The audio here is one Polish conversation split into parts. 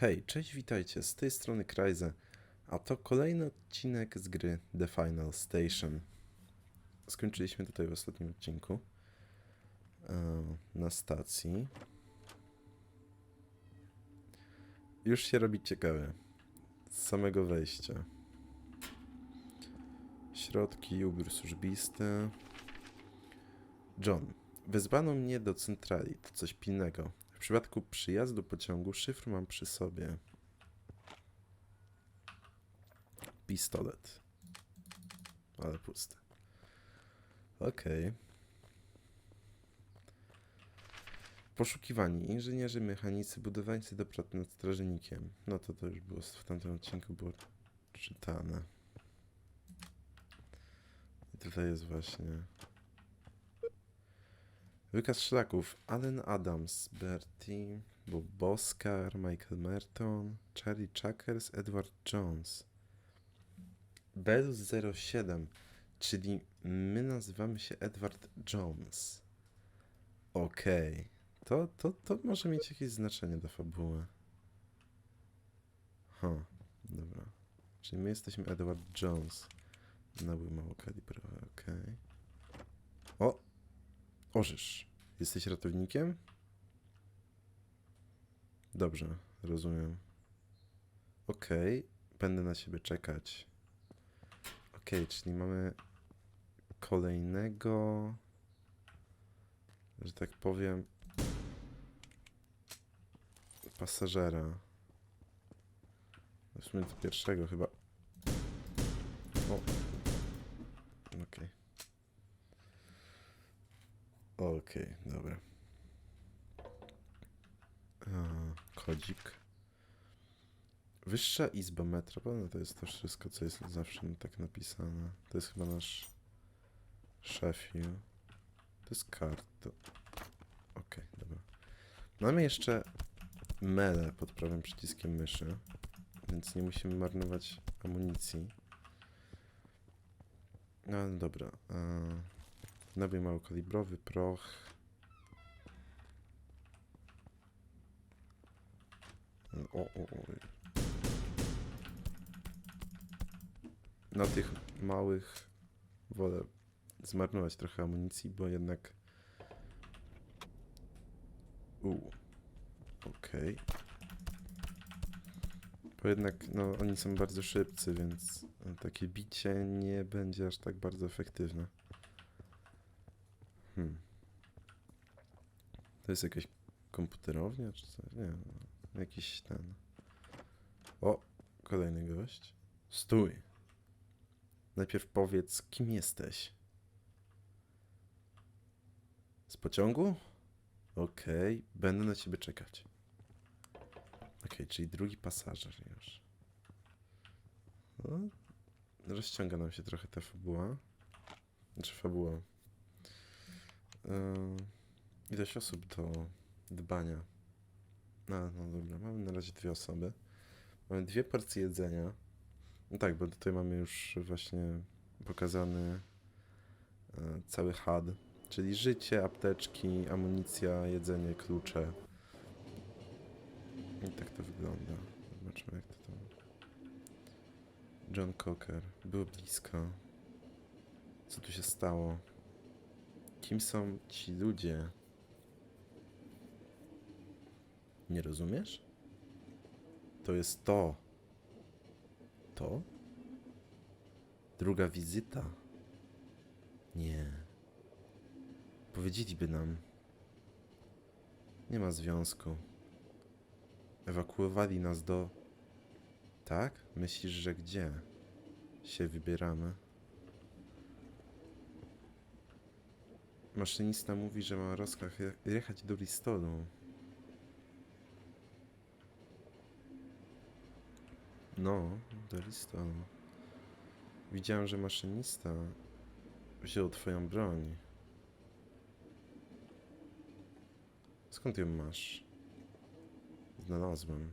Hej, cześć, witajcie, z tej strony Krajze, a to kolejny odcinek z gry The Final Station. Skończyliśmy tutaj w ostatnim odcinku e, na stacji. Już się robi ciekawe z samego wejścia. Środki, ubiór służbisty. John, wezwano mnie do centrali, to coś pilnego. W przypadku przyjazdu pociągu szyfr mam przy sobie. Pistolet. Ale pusty. Okej. Poszukiwani. Inżynierzy, mechanicy, budowlańcy do nad strażnikiem. No to to już było w tamtym odcinku było czytane. I tutaj jest właśnie Wykaz szlaków. Allen Adams, Bertie, Bob Boskar, Michael Merton, Charlie Chuckers, Edward Jones. Belus 07, czyli my nazywamy się Edward Jones. Okej. To, to, to może mieć jakieś znaczenie do fabuły. Ha, dobra. Czyli my jesteśmy Edward Jones. Nabój małokalibrowy, okej. O! Orzesz. Jesteś ratownikiem? Dobrze, rozumiem. Okej, będę na ciebie czekać. Okej, czyli mamy kolejnego, że tak powiem, pasażera. W sumie to pierwszego chyba. O. Okej. Okej, dobra. A, kodzik. Wyższa Izba Metropolitna to jest to wszystko, co jest zawsze tak napisane. To jest chyba nasz szefiu. To jest karta. Okej, dobra. Mamy jeszcze mele pod prawym przyciskiem myszy, więc nie musimy marnować amunicji. No dobra. A... Nabój małokalibrowy, proch. O, o, o. Na tych małych wolę zmarnować trochę amunicji, bo jednak... U. Okej. Bo jednak, no, oni są bardzo szybcy, więc takie bicie nie będzie aż tak bardzo efektywne. Hmm. To jest jakaś komputerownia czy coś? Nie, no, jakiś ten. O, kolejny gość. Stój. Najpierw powiedz, kim jesteś. Z pociągu? Okej, będę na ciebie czekać. Okej, czyli drugi pasażer już. No, rozciąga nam się trochę ta fabuła. Znaczy fabuła. Yy, ilość osób do dbania. No, no dobra, mamy na razie dwie osoby. Mamy dwie porcje jedzenia. No tak, bo tutaj mamy już właśnie pokazany e, cały HUD, czyli życie, apteczki, amunicja, jedzenie, klucze. I tak to wygląda. Zobaczmy jak to tam... John Cocker. Było blisko. Co tu się stało? Kim są ci ludzie? Nie rozumiesz? To jest to. To? Druga wizyta. Nie. Powiedzieliby nam. Nie ma związku. Ewakuowali nas do. Tak? Myślisz, że gdzie? Się wybieramy. Maszynista mówi, że ma rozkaz je- jechać do Bristolu. No, Bristolu. Widziałem, że maszynista wziął twoją broń. Skąd ją masz? Znalazłem.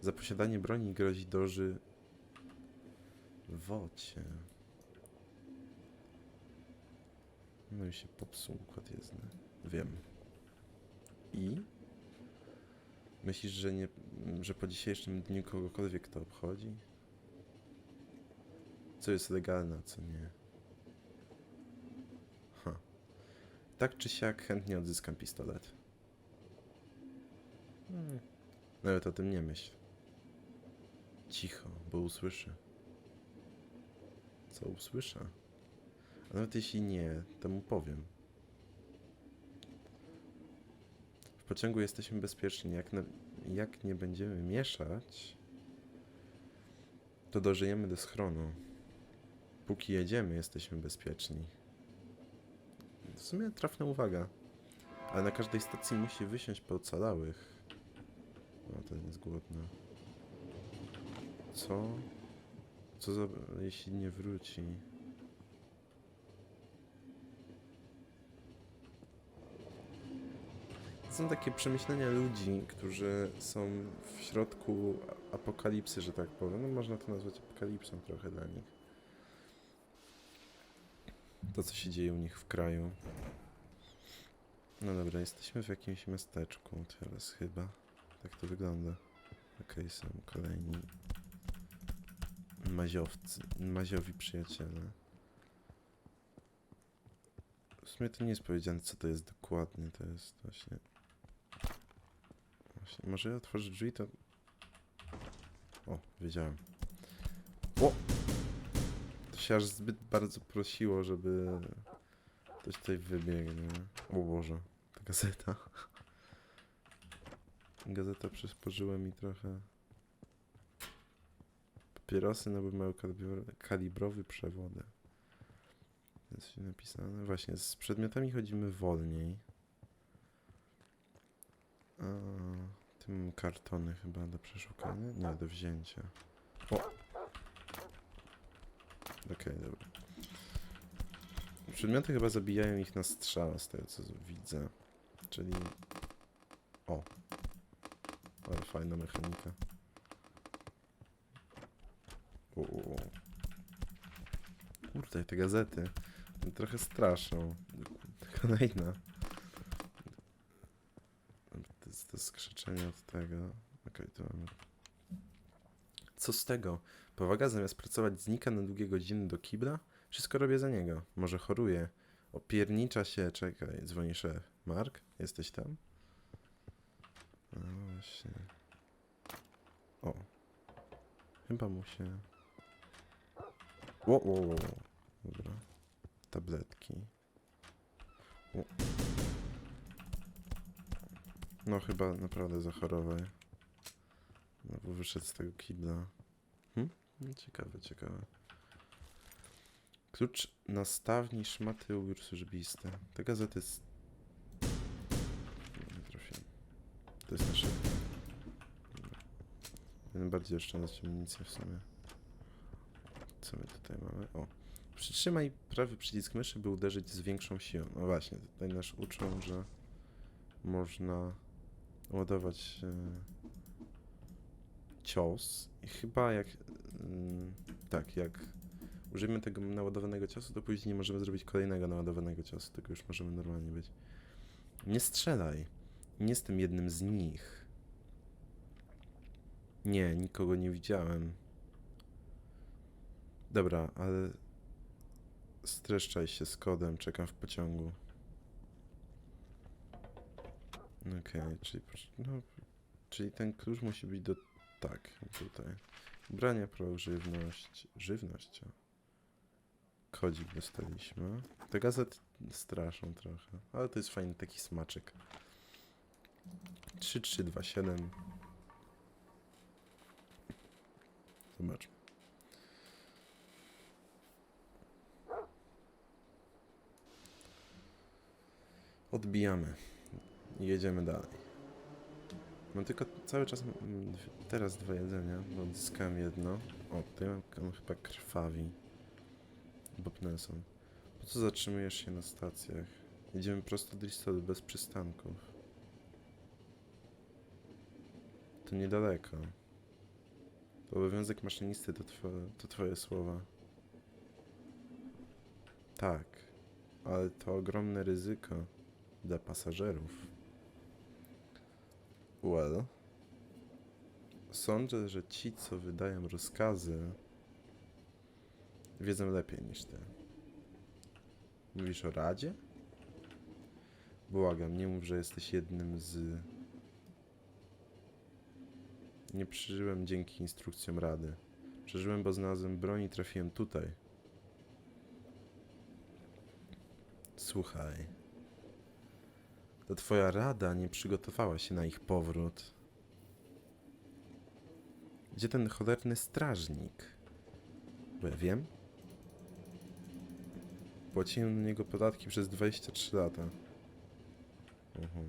Za posiadanie broni grozi doży wocie. No i się popsuł układ jezdny. Wiem. I? Myślisz, że nie, że po dzisiejszym dniu kogokolwiek to obchodzi? Co jest legalne, a co nie? Ha. Tak czy siak chętnie odzyskam pistolet. Hmm. Nawet o tym nie myśl. Cicho, bo usłyszę. Co usłyszę? A nawet jeśli nie, to mu powiem. W pociągu jesteśmy bezpieczni. Jak, na, jak nie będziemy mieszać, to dożyjemy do schronu. Póki jedziemy, jesteśmy bezpieczni. W sumie trafna uwaga. Ale na każdej stacji musi wysiąść po ocalałych. No, ten jest głodny. Co? Co za... jeśli nie wróci? Są takie przemyślenia ludzi, którzy są w środku apokalipsy, że tak powiem. No można to nazwać apokalipsą trochę dla nich. To, co się dzieje u nich w kraju. No dobra, jesteśmy w jakimś miasteczku teraz chyba. Tak to wygląda. Okej, są kolejni maziowcy, maziowi przyjaciele. W sumie to nie jest powiedziane, co to jest dokładnie. To jest właśnie... właśnie może ja otworzę drzwi, to... O, wiedziałem. O! To się aż zbyt bardzo prosiło, żeby ktoś tutaj wybiegł. nie? O Boże, ta gazeta. Gazeta przysporzyła mi trochę. Papierosy nowy mały kalibro- kalibrowy przewodek. Jest napisane. Właśnie, z przedmiotami chodzimy wolniej. A, tym kartony chyba do przeszukania? Nie, do wzięcia. O! Okej, dobra. Przedmioty chyba zabijają ich na strzała, z tego co widzę. Czyli... O! Ale fajna mechanika. O. Kurde, te gazety trochę straszą. Kolejna. To skrzyczenie od tego. Okej, to mamy. Co z tego? Powaga zamiast pracować znika na długie godziny do kibla? Wszystko robię za niego. Może choruje. Opiernicza się, czekaj, dzwoni szef. Mark, jesteś tam? No właśnie. O. Chyba mu się... O, o, o. Dobra. Tabletki. O. No chyba naprawdę zachorował. No bo wyszedł z tego kibla. Hm? No, ciekawe, ciekawe. Klucz nastawni szmaty uwróżbiste. Ta gazeta jest... Nie trafiłem. To jest nasze... Będę bardziej oszczędzać amunicję w sumie. Co my tutaj mamy? O. Przytrzymaj prawy przycisk myszy, by uderzyć z większą siłą. No właśnie, tutaj nas uczą, że można ładować e, cios i chyba jak mm, tak, jak użyjemy tego naładowanego ciosu, to później nie możemy zrobić kolejnego naładowanego ciosu, tylko już możemy normalnie być. Nie strzelaj. Nie jestem jednym z nich. Nie, nikogo nie widziałem. Dobra, ale streszczaj się z kodem, czekam w pociągu. Okej, czyli, proszę- no, czyli ten klucz musi być do... Tak, tutaj. Ubrania, pro, żywność. Żywność. Kodzik dostaliśmy. Te gazety straszą trochę, ale to jest fajny taki smaczek. 3327. Zobaczmy. Odbijamy. I jedziemy dalej. Mam tylko cały czas teraz dwa jedzenia, bo odzyskałem jedno. O, tutaj mam, chyba krwawi. Bob Nelson. Po co zatrzymujesz się na stacjach? Jedziemy prosto do Bristolu bez przystanków. To niedaleko. To obowiązek maszynisty to, two, to twoje słowa. Tak, ale to ogromne ryzyko dla pasażerów. Well, Sądzę, że ci, co wydają rozkazy, wiedzą lepiej niż ty. Mówisz o Radzie? Błagam, nie mów, że jesteś jednym z... Nie przeżyłem dzięki instrukcjom Rady. Przeżyłem, bo znalazłem broń i trafiłem tutaj. Słuchaj. To twoja rada nie przygotowała się na ich powrót. Gdzie ten cholerny strażnik? Bo ja wiem. Płaciłem na niego podatki przez 23 lata. Mhm.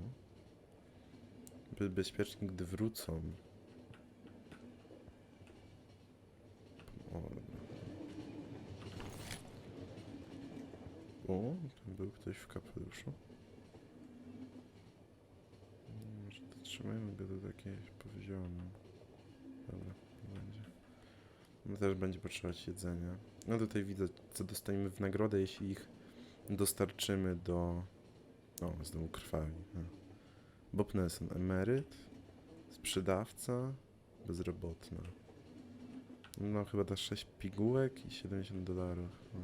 By gdy wrócą. O, był ktoś w kapeluszu. Mm, Może to trzymajmy go do takiej poziomu. Dobra, nie będzie. No też będzie potrzebować jedzenia. No tutaj widzę, co dostaniemy w nagrodę, jeśli ich dostarczymy do... O, znowu krwawi. No. Bob Nelson, emeryt, sprzedawca, bezrobotna. No chyba da 6 pigułek i 70 dolarów. No.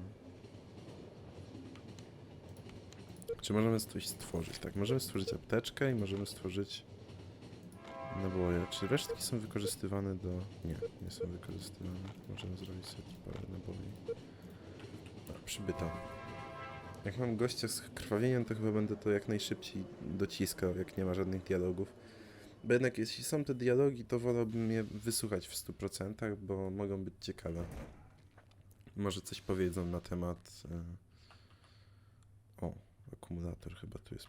Czy możemy coś stworzyć? Tak, możemy stworzyć apteczkę i możemy stworzyć naboje. Czy resztki są wykorzystywane do... Nie, nie są wykorzystywane. Możemy zrobić sobie parę naboi. Dobra, przybyto. Jak mam gościa z krwawieniem, to chyba będę to jak najszybciej dociskał, jak nie ma żadnych dialogów. Bo jednak jeśli są te dialogi, to wolałbym je wysłuchać w 100%, bo mogą być ciekawe. Może coś powiedzą na temat... E... O, akumulator chyba tu jest.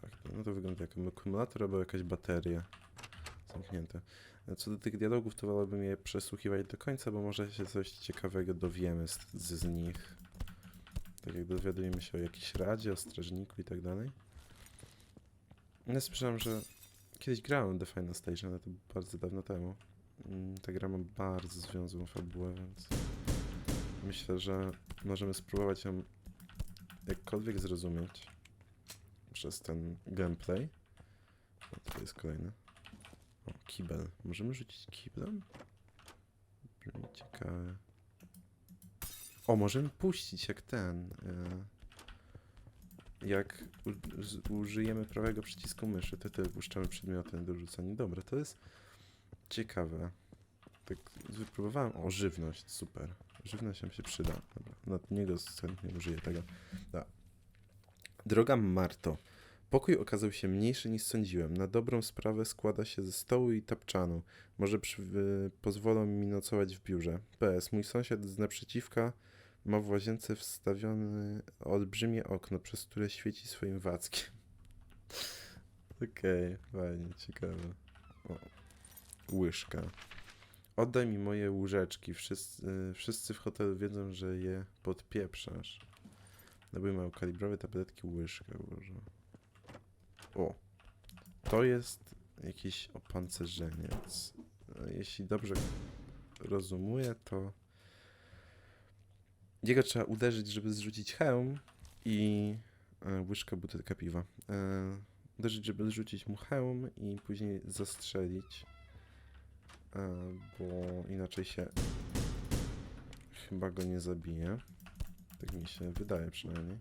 Tak, no to wygląda jak akumulator albo jakaś bateria zamknięte. Co do tych dialogów, to wolałbym je przesłuchiwać do końca, bo może się coś ciekawego dowiemy z, z, nich. Tak jak dowiadujemy się o jakiejś radzie, o strażniku i tak dalej. Ja słyszałem, że kiedyś grałem The Final Station, ale to bardzo dawno temu. Mm, Ta gra ma bardzo związłą fabułę, więc myślę, że możemy spróbować ją jakkolwiek zrozumieć przez ten gameplay. To jest kolejny. O, kibel. Możemy rzucić kiblem? Ciekawe. O, możemy puścić jak ten. e, Jak użyjemy prawego przycisku myszy, to wtedy puszczamy przedmioty do rzucania. Dobra, to jest ciekawe. Tak wypróbowałem. O, żywność, super. Żywność nam się przyda. Dobra, na niego chętnie użyję tego. Da. Droga Marto, pokój okazał się mniejszy niż sądziłem. Na dobrą sprawę składa się ze stołu i tapczanu. Może przy, y, pozwolą mi nocować w biurze. PS, mój sąsiad z naprzeciwka ma w łazience wstawione olbrzymie okno, przez które świeci swoim wackiem. Okej, fajnie, ciekawe. O, łyżka. Oddaj mi moje łóżeczki. Wszyscy, y, wszyscy w hotelu wiedzą, że je podpieprzasz. Nabój małokalibrowe tabletki łyżka ułożę. O. To jest jakiś opancerzeniec. E, Jeśli dobrze rozumuję, to jego trzeba uderzyć, żeby zrzucić hełm i e, łyżka butelka piwa. E, uderzyć, żeby zrzucić mu hełm i później zastrzelić. Bo inaczej się chyba go nie zabije. Tak mi się wydaje przynajmniej.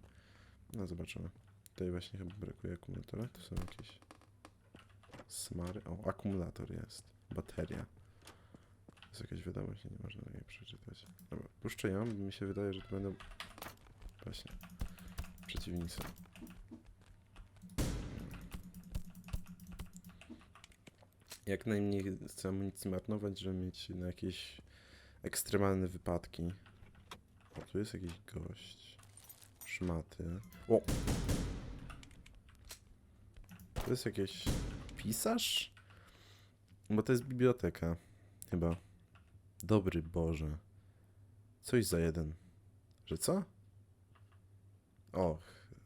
No zobaczymy. Tutaj właśnie chyba brakuje akumulatora. Tu są jakieś smary. O, akumulator jest. Bateria. Jest jakaś wiadomość, nie można jej przeczytać. Dobra, puszczę ją, bo mi się wydaje, że to będą właśnie przeciwnicy. Jak najmniej chcę amunicji marnować, żeby mieć na jakieś ekstremalne wypadki. O, tu jest jakiś gość. Szmaty. O! To jest jakiś pisarz? Bo to jest biblioteka. Chyba. Dobry Boże. Coś za jeden. Że co? Och,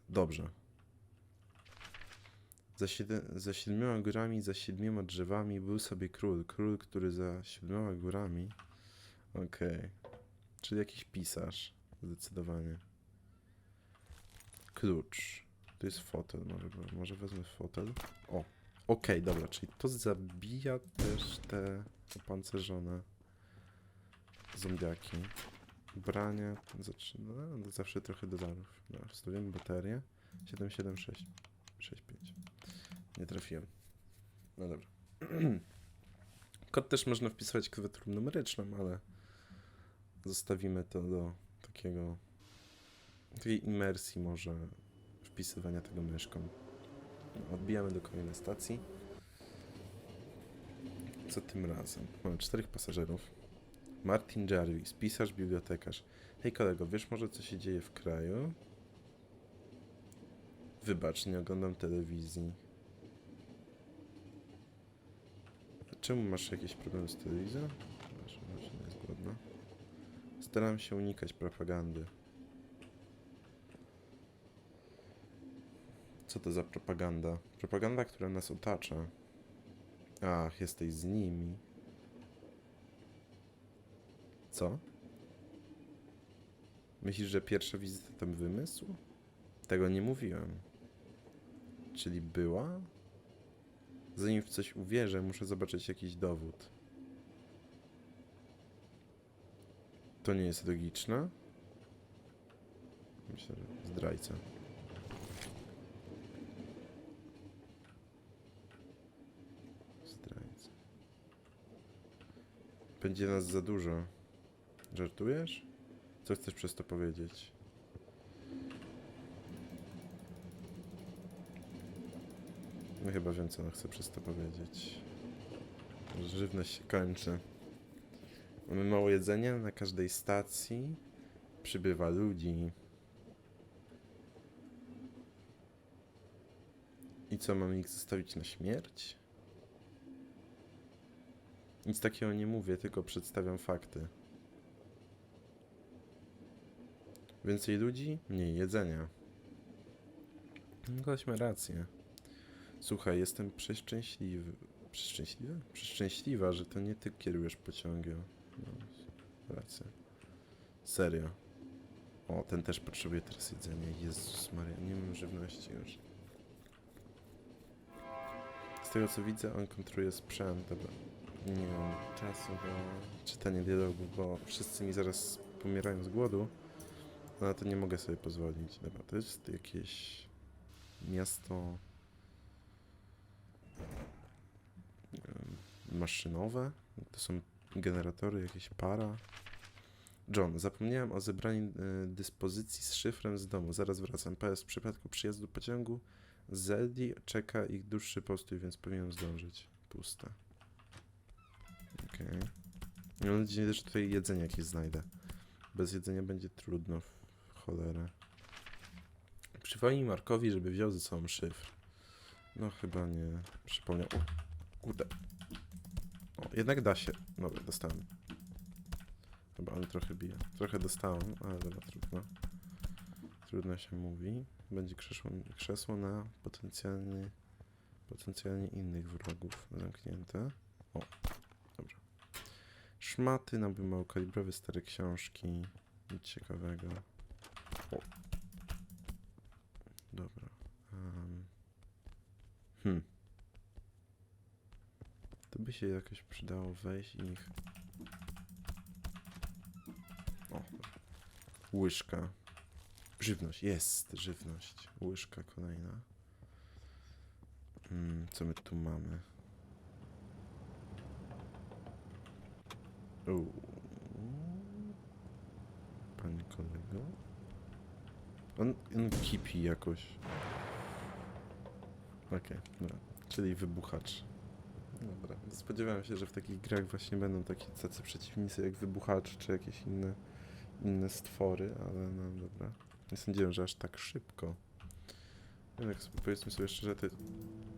dobrze. Za, za siedmioma górami, za siedmioma drzewami był sobie król. Król, który za siedmioma górami. Okej. Czyli jakiś pisarz. Zdecydowanie. Klucz. Tu jest fotel. Może, może wezmę fotel. O, Okej, dobra, czyli to zabija też te opancerzone zombiaki. Ubrania, zaczyna, no, zawsze trochę dolarów. Dobra, wstawiamy baterię. 776, 65. Nie trafiłem. No dobra. Kod też można wpisywać klawiaturą numeryczną, ale zostawimy to do takiego takiej imersji może wpisywania tego myszką. Odbijamy do kolejnej stacji. Co tym razem? Mamy czterech pasażerów. Martin Jarvis, pisarz, bibliotekarz. Hej kolego, wiesz może co się dzieje w kraju? Wybacz, nie oglądam telewizji. Czemu masz jakieś problemy z telewizją? Proszę, może nie jest głodna. Staram się unikać propagandy. Co to za propaganda? Propaganda, która nas otacza. Ach, jesteś z nimi. Co? Myślisz, że pierwsza wizyta to wymysł? Tego nie mówiłem. Czyli była? Zanim w coś uwierzę, muszę zobaczyć jakiś dowód. To nie jest logiczne? Myślę, że zdrajca. Będzie nas za dużo. Żartujesz? Co chcesz przez to powiedzieć? No chyba wiem, co on chce przez to powiedzieć. Żywność się kończy. Mamy mało jedzenia na każdej stacji. Przybywa ludzi. I co, mamy ich zostawić na śmierć? Nic takiego nie mówię, tylko przedstawiam fakty. Więcej ludzi, mniej jedzenia. Koleś ma rację. Słuchaj, jestem przeszczęśliwy. Przeszczęśliwy? Przeszczęśliwa, że to nie ty kierujesz pociągiem. No, racja. Serio. O, ten też potrzebuje teraz jedzenia. Jezus Maria, nie mam żywności już. Z tego co widzę, on kontroluje sprzęt. Dobra. Nie mam czasu do czytania dialogów, bo wszyscy mi zaraz pomierają z głodu. No, to nie mogę sobie pozwolić. Dobra, to jest jakieś miasto maszynowe. To są generatory, jakieś para. John, zapomniałem o zebraniu y, dyspozycji z szyfrem z domu. Zaraz wracam. PS, w przypadku przyjazdu pociągu Zeldi czeka ich dłuższy postój, więc powinienem zdążyć. Puste. Okej. Mam nadzieję, że tutaj jedzenie jakieś znajdę. Bez jedzenia będzie trudno w cholerę. Przypomnij Markowi, żeby wziął ze sobą szyfr. No chyba nie przypomniał. O, kurde. O, jednak da się. Dobra, dostałem. Chyba on trochę bije. Trochę dostałem, ale dobra, trudno. Trudno się mówi. Będzie krzesło, krzesło na potencjalnie, potencjalnie innych wrogów zamknięte. O. Szmaty, nabył małokalibrowe stare książki. Nic ciekawego. O. Dobra. em. Hmm. To by się jakoś przydało wejść i ich... O. Łyżka. Żywność. Jest żywność. Łyżka kolejna. Mm, co my tu mamy? Uuu. Panie kolego? On, on kipi jakoś. Okej, dobra. Czyli wybuchacz. Dobra. Spodziewałem się, że w takich grach właśnie będą takie tacy przeciwnicy jak wybuchacz czy jakieś inne, inne stwory, ale no dobra. Nie sądziłem, że aż tak szybko. Jednak sobie, powiedzmy sobie szczerze, to...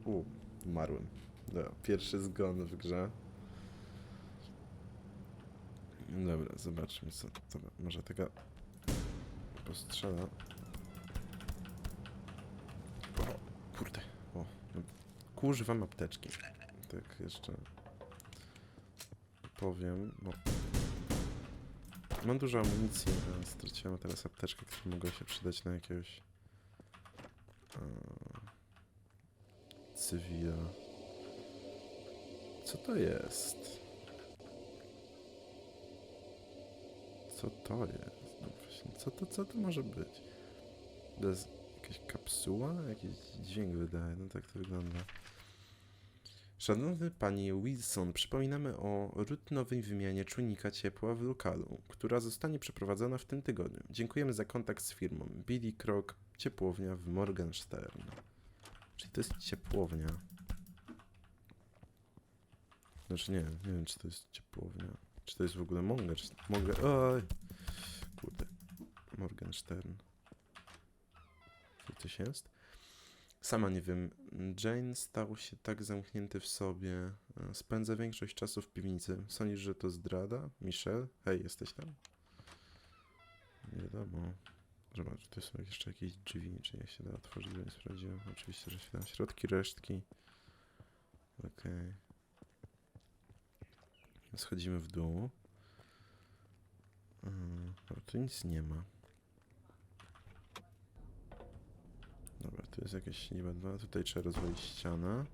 U, umarłem. Dobra, pierwszy zgon w grze. Dobra, zobaczmy co. Dobra, może tego postrzela. O, kurde. O, no, apteczki. Tak jeszcze powiem, bo mam dużo amunicji, ale straciłem teraz apteczkę, która mogła się przydać na jakiegoś cywila. Co to jest? Co to jest? No właśnie, co to, co to może być? To jest jakaś kapsuła? Jakiś dźwięk wydaje, no tak to wygląda. Szanowny panie Wilson, przypominamy o rutynowej wymianie czujnika ciepła w lokalu, która zostanie przeprowadzona w tym tygodniu. Dziękujemy za kontakt z firmą Billy Krok, ciepłownia w Morgenstern. Czyli to jest ciepłownia. Znaczy nie, nie wiem czy to jest ciepłownia. Czy to jest w ogóle Monger... Monger... Oj! Kurde. Morgenstern. Co coś jest? Sama nie wiem. Jane stał się tak zamknięty w sobie. e, Spędza większość czasu w piwnicy. Sądzisz, że to zdrada? Michelle? Hej, jesteś tam? Nie wiadomo. Zobacz, tu są jeszcze jakieś drzwi, czy jak się da otworzyć, bo nie sprawdziłem. Oczywiście, że się da. Środki, resztki. Okej. Schodzimy w dół. Mm, dobra, tu nic nie ma. Dobra, tu jest jakieś niebędne. Tutaj trzeba rozwalić ścianę.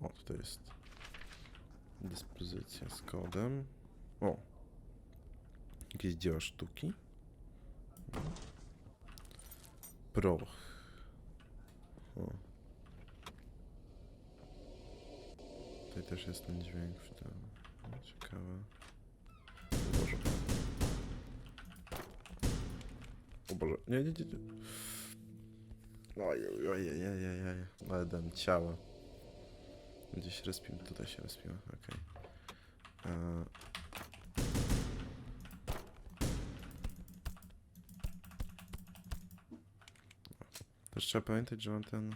O, tutaj jest dyspozycja z kodem. O! Jakieś dzieła sztuki. Proch. O. Tutaj też jest ten dźwięk w tym. Boże. Nie, nie, nie. nie. Oj, oj, oj, oj, oj, oj. Ale dam ciała. Gdzieś respił, tutaj się respiła, okej. E, Też trzeba pamiętać, że mam ten...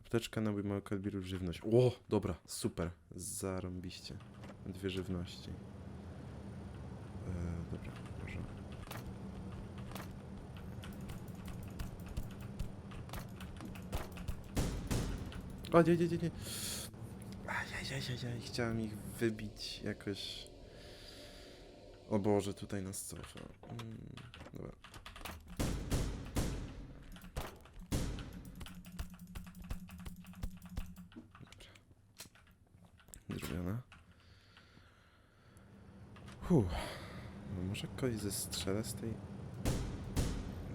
Apteczka na małego kalibru żywność. O, dobra, super. Zarąbiście. Dwie żywności. E, dobra, O, nie, nie, nie, nie. Ajajajajaj, chciałem ich wybić jakoś. O Boże, tutaj nas cofa. Mm, dobra. Dobra. Zrobione. Huh. No może kogoś zestrzelę z tej...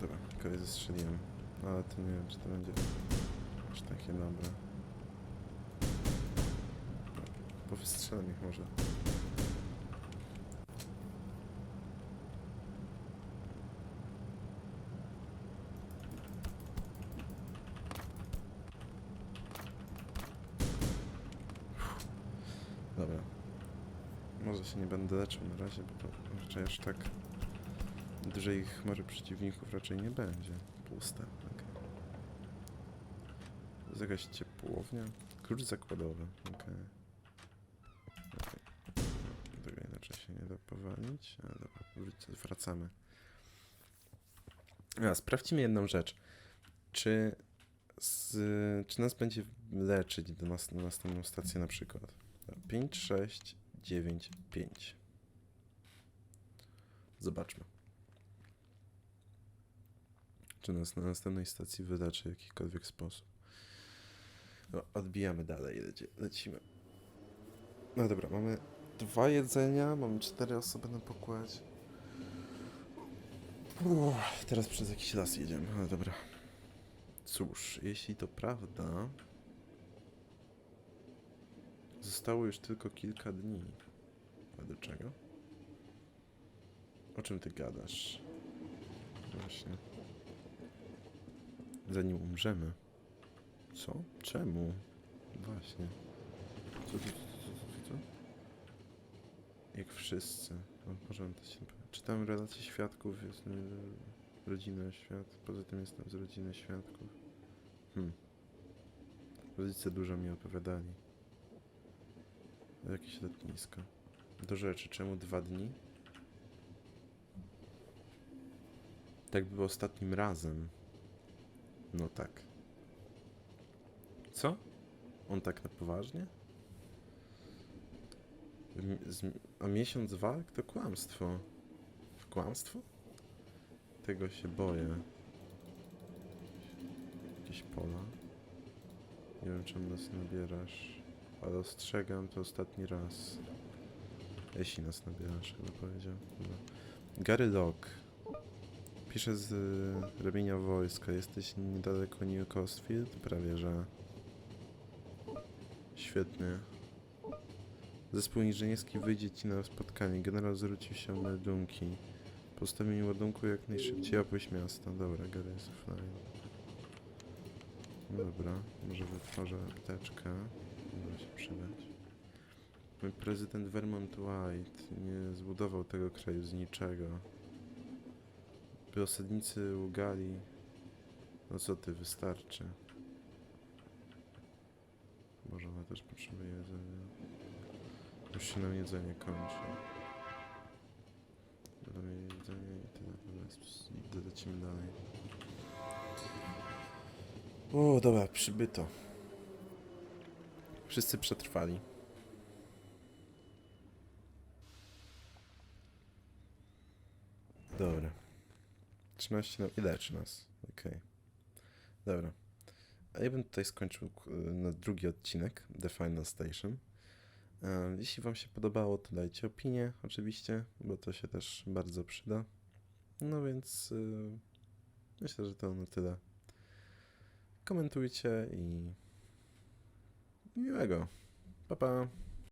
Dobra, kogoś zestrzeliłem. Ale to nie wiem, czy to będzie aż takie dobre. Może. Dobra. Może się nie będę leczył na razie, bo to raczej aż tak dużej chmury przeciwników raczej nie będzie. Puste. To jest jakaś ciepłownia? Klucz zakładowy, okej. Okej. Tego inaczej ale dobra, wracamy. A, sprawdźmy jedną rzecz. Czy, z, czy nas będzie leczyć do nas, na następną stację na przykład? 5, 6, 9, 5. Zobaczmy. Czy nas na następnej stacji wyleczy w jakikolwiek sposób. No, odbijamy dalej, leci, lecimy. No dobra, mamy dwa jedzenia, mamy cztery osoby na pokładzie. Uff, teraz przez jakiś las jedziemy, ale dobra. Cóż, jeśli to prawda, zostało już tylko kilka dni. A do czego? O czym ty gadasz? Właśnie. Zanim umrzemy. Co? Czemu? Właśnie. Co? Jak wszyscy. No, możemy to się... Czytam relacje świadków, jest y, rodzina świat. Poza tym jestem z rodziny świadków. Hmm. Rodzice dużo mi opowiadali. Jakieś lotnisko. Do rzeczy, czemu dwa dni? Tak było ostatnim razem. No tak. Co? On tak na poważnie? A miesiąc walk to kłamstwo. Kłamstwo? Tego się boję. Jakieś pola. Nie wiem czemu nas nabierasz. ale ostrzegam to ostatni raz. Jeśli nas nabierasz, chyba powiedział. Gary Locke. Pisze z y, ramienia wojska. Jesteś niedaleko New Costfield? Prawie, że. Świetnie. Zespół inżynierski wyjdzie ci na spotkanie. Generał zwrócił się o meldunki. Po ustawieniu ładunku jak najszybciej opuść miasto. Dobra, jest offline. No Dobra, może wytworzę apteczkę. Może się przydać. Mój prezydent Vermont White nie zbudował tego kraju z niczego. By osadnicy ugali. No co ty, wystarczy. Może ona też potrzebuje jedzenia. Już się nam jedzenie kończy. Jedzenie i tyle. S- i lecimy dalej. O, dobra, przybyto. Wszyscy przetrwali. Dobra. 13 na... Ile 13? Okej. Dobra. A ja bym tutaj skończył na drugi odcinek, The Final Station. Jeśli Wam się podobało, to dajcie opinię, oczywiście, bo to się też bardzo przyda. No więc y, myślę, że to na tyle. Komentujcie i miłego. Pa pa.